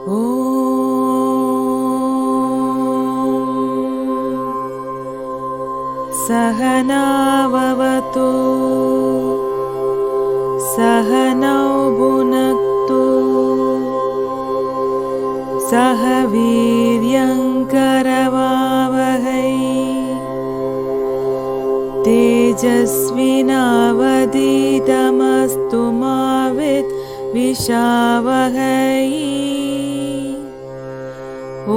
ॐ सहनावतु सह नौ सह वीर्यङ्करवावहै तेजस्विनावधीतम्। विद्विषावहै ॐ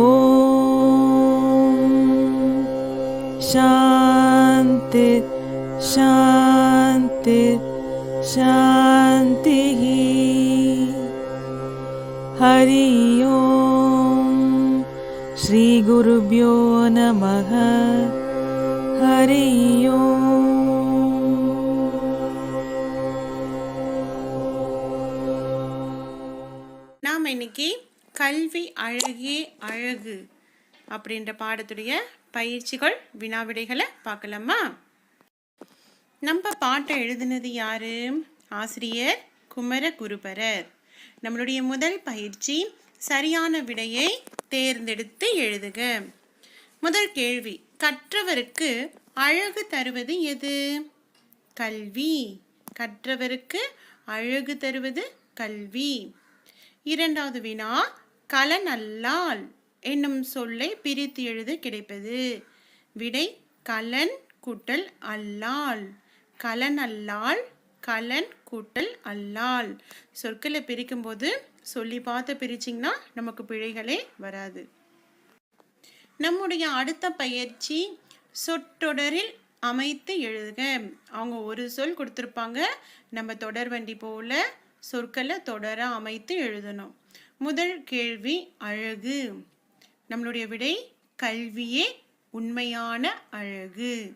शान्ति शान्ति शान्तिः। हरि ओम् श्रीगुरुभ्यो नमः। हरि ओम् நாம் இன்னைக்கு கல்வி அழகே அழகு அப்படின்ற பாடத்துடைய பயிற்சிகள் வினாவிடைகளை பார்க்கலாமா? நம்ம பாட்டை எழுதினது யாரு? ஆசிரியர் குமர குருபரர் நம்மளுடைய முதல் பயிற்சி சரியான விடையை தேர்ந்தெடுத்து எழுதுக. முதல் கேள்வி கற்றவருக்கு அழகு தருவது எது? கல்வி. கற்றவருக்கு அழகு தருவது கல்வி. இரண்டாவது வினா கலனல்லால் என்னும் சொல்லை பிரித்து எழுத கிடைப்பது. விடை கலன் கூட்டல் அல்லால். கலனல்லால் கலன் கூட்டல் அல்லால். சொற்களை பிரிக்கும்போது சொல்லி பார்த்து பிரிச்சிங்கன்னா நமக்கு பிழைகளே வராது. நம்முடைய அடுத்த பயிற்சி சொற்றொடரில் அமைத்து எழுதுக. அவங்க ஒரு சொல் கொடுத்துருப்பாங்க. நம்ம தொடர் வண்டி போல சொற்களை தொடர அமைத்து எழுதணும். முதல் கேள்வி அழகு. நம்மளுடைய விடை கல்வியே உண்மையான அழகு.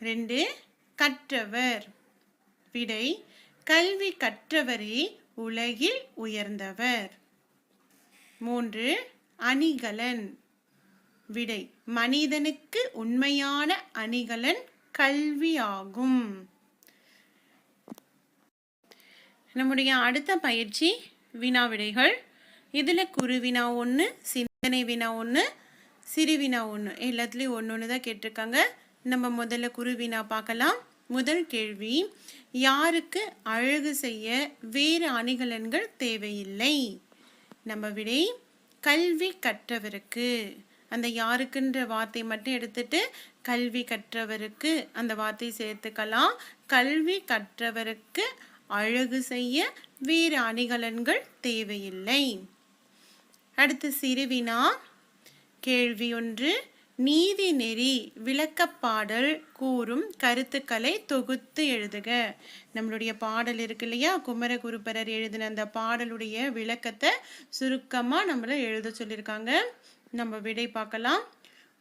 ரெண்டு கற்றவர். விடை கல்வி கற்றவரே உலகில் உயர்ந்தவர். மூன்று அணிகலன். விடை மனிதனுக்கு உண்மையான அணிகலன் கல்வியாகும். நம்முடைய அடுத்த பயிற்சி வினா விடைகள். இதில் குறு வினா ஒன்று சிந்தனை வினா ஒன்று சிறு வினா ஒன்று எல்லாத்துலேயும் ஒன்று ஒன்று தான் கேட்டிருக்காங்க. நம்ம முதல்ல குறு வினா பார்க்கலாம். முதல் கேள்வி யாருக்கு அழகு செய்ய வேறு அணிகலன்கள் தேவையில்லை? நம்ம விடை கல்வி கற்றவருக்கு. அந்த யாருக்குன்ற வார்த்தை மட்டும் எடுத்துட்டு கல்வி கற்றவருக்கு அந்த வார்த்தை சேர்த்துக்கலாம். கல்வி கற்றவருக்கு அழகு செய்ய வேறு அணிகலன்கள் தேவையில்லை. அடுத்து சிறுவினா கேள்வி ஒன்று. நீதி நெறி விளக்கப்பாடல் கூறும் கருத்துக்களை தொகுத்து எழுதுக. நம்மளுடைய பாடல் இருக்கு இல்லையா? குமரகுருபரர் எழுதின அந்த பாடலுடைய விளக்கத்தை சுருக்கமாக நம்மளை எழுத சொல்லியிருக்காங்க நம்ம விடை பார்க்கலாம்.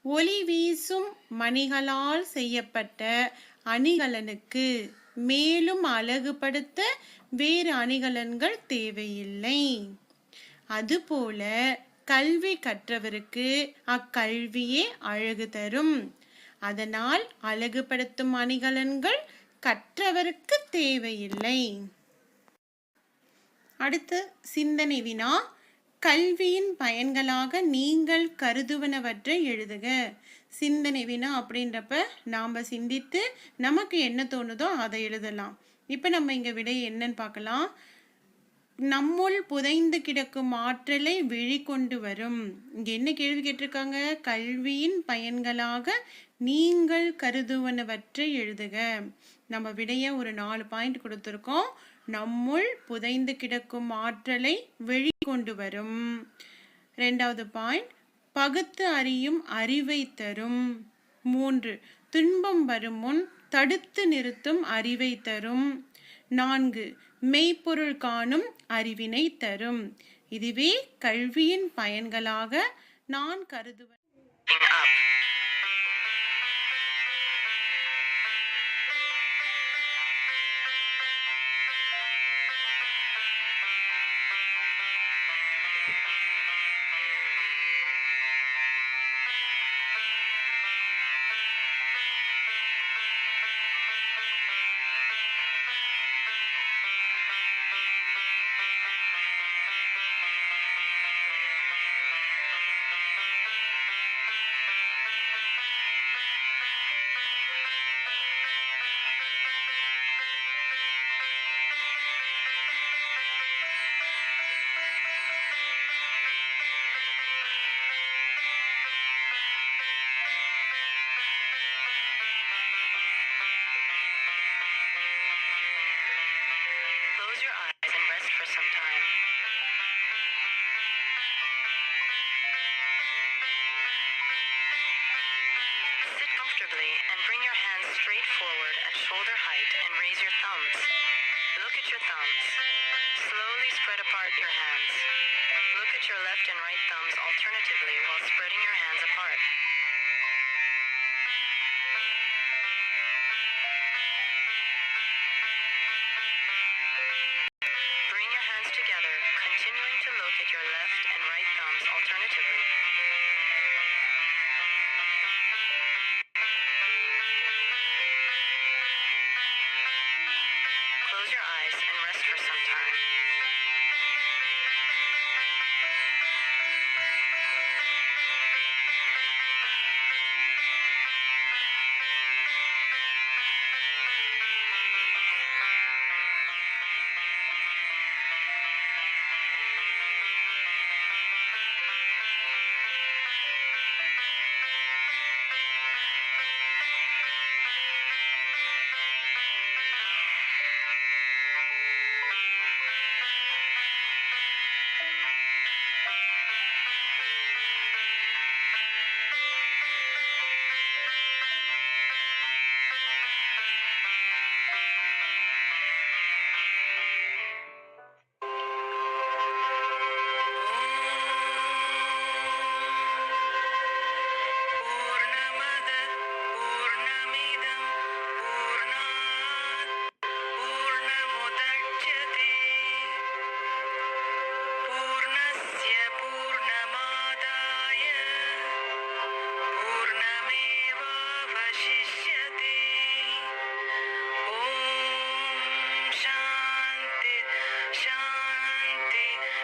ஒளி வீசும் மணிகளால் செய்யப்பட்ட அணிகலனுக்கு மேலும் அழகுபடுத்த வேறு அணிகலன்கள் தேவையில்லை. அதுபோல கல்வி கற்றவருக்கு அக்கல்வியே அழகு தரும். அதனால் அழகுபடுத்தும் அணிகலன்கள் கற்றவருக்கு தேவையில்லை. அடுத்து சிந்தனை வினா. கல்வியின் பயன்களாக நீங்கள் கருதுவனவற்றை எழுதுக. சிந்தனை வினா அப்படின்றப்ப நாம் சிந்தித்து நமக்கு என்ன தோணுதோ அதை எழுதலாம். இப்போ நம்ம இங்கே விடை என்னன்னு பார்க்கலாம். நம்முள் புதைந்து கிடக்கும் ஆற்றலை வெளிக்கொண்டு வரும். இங்கே என்ன கேள்வி கேட்டிருக்காங்க? கல்வியின் பயன்களாக நீங்கள் கருதுவனவற்றை எழுதுக. நம்ம விடைய ஒரு நாலு பாயிண்ட் கொடுத்துருக்கோம். நம்முள் புதைந்து கிடக்கும் ஆற்றலை வெளிக்கொண்டு வரும். ரெண்டாவது பாயிண்ட் பகுத்து அறியும் அறிவை தரும். மூன்று துன்பம் வரும் முன் தடுத்து நிறுத்தும் அறிவை தரும். நான்கு மெய்ப்பொருள் காணும் அறிவினை தரும். இதுவே கல்வியின் பயன்களாக நான் கருதுவேன் comfortably and bring your hands straight forward at shoulder height and raise your thumbs. Look at your thumbs. Slowly spread apart your hands. Look at your left and right thumbs alternatively while spreading your hands apart. Bring your hands together, continuing to look at your left and right thumbs alternatively.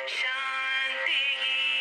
上帝。